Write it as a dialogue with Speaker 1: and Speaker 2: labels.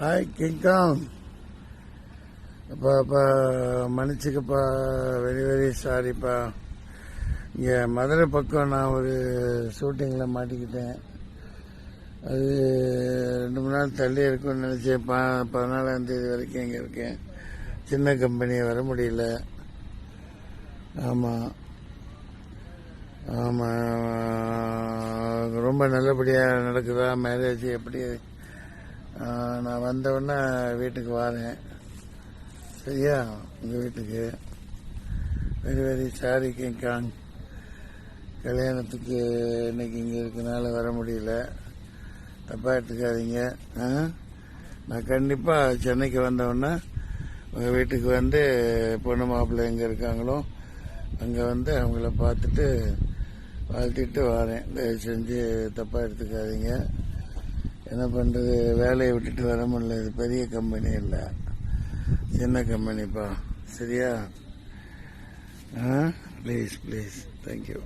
Speaker 1: Hi King Kong அப்பா அப்பா மன்னிச்சுக்கப்பா. Very very சாரிப்பா இங்கே மதுரை பக்கம் நான் ஒரு ஷூட்டிங்கில் மாட்டிக்கிட்டேன். அது ரெண்டு மூணு நாள் தள்ளி இருக்கும்னு நினச்சேன். ப பதினாலாம் தேதி வரைக்கும் இங்கே இருக்கேன். சின்ன கம்பெனி வர முடியல. ஆமாம் ஆமாம் ரொம்ப நல்லபடியாக நடக்குதா? மேரேஜ் எப்படி நான் வந்தவுடனே வீட்டுக்கு வரேன். சரியா? உங்கள் வீட்டுக்கு. வெரி வெரி சாரி கிங்காங் கல்யாணத்துக்கு இன்னைக்கு இங்கே இருக்கனால வர முடியல. தப்பாக எடுத்துக்காதீங்க. நான் கண்டிப்பாக சென்னைக்கு வந்தவுடனே உங்கள் வீட்டுக்கு வந்து பொண்ணு மாப்பிள்ளை எங்கே இருக்காங்களோ அங்கே வந்து அவங்கள பார்த்துட்டு வாழ்த்திட்டு வரேன். தயவு செஞ்சு தப்பாக எடுத்துக்காதீங்க. என்ன பண்ணுறது வேலையை விட்டுட்டு வர முடியல. இது பெரிய கம்பெனி இல்லை. சின்ன கம்பெனிப்பா சரியா? ஆ? Please please thank you